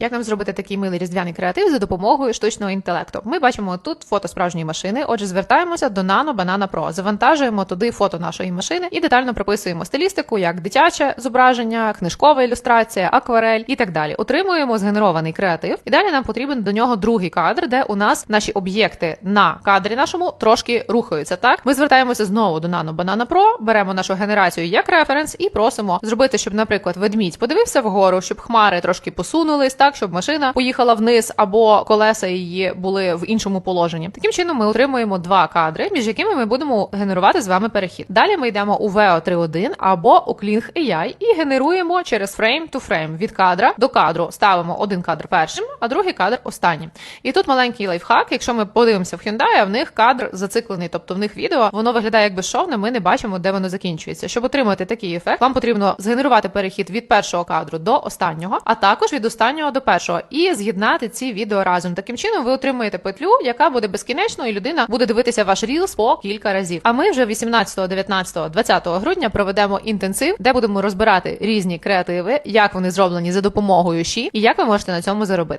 Як нам зробити такий милий різдвяний креатив за допомогою штучного інтелекту? Ми бачимо тут фото справжньої машини. Отже, звертаємося до Nano Banana Pro, завантажуємо туди фото нашої машини і детально прописуємо стилістику, як дитяче зображення, книжкова ілюстрація, акварель і так далі. Отримуємо згенерований креатив. І далі нам потрібен до нього другий кадр, де у нас наші об'єкти на кадрі нашому трошки рухаються. Так, ми звертаємося знову до Nano Banana Pro, беремо нашу генерацію як референс і просимо зробити, щоб, наприклад, ведмідь подивився вгору, щоб хмари трошки посунулись, так щоб машина поїхала вниз, або колеса її були в іншому положенні. Таким чином, ми отримуємо два кадри, між якими ми будемо генерувати з вами перехід. Далі ми йдемо у VEO 3.1 або у Kling AI і генеруємо через frame to frame від кадра до кадру. Ставимо один кадр першим, а другий кадр останнім. І тут маленький лайфхак. Якщо ми подивимося в Hyundai, в них кадр зациклений, тобто в них відео воно виглядає як безшовне, ми не бачимо, де воно закінчується. Щоб отримати такий ефект, вам потрібно згенерувати перехід від першого кадру до останнього, а також від останнього до першого, і з'єднати ці відео разом. Таким чином ви отримаєте петлю, яка буде безкінечною, і людина буде дивитися ваш рілс по кілька разів. А ми вже 18, 19, 20 грудня проведемо інтенсив, де будемо розбирати різні креативи, як вони зроблені за допомогою ші, і як ви можете на цьому заробити.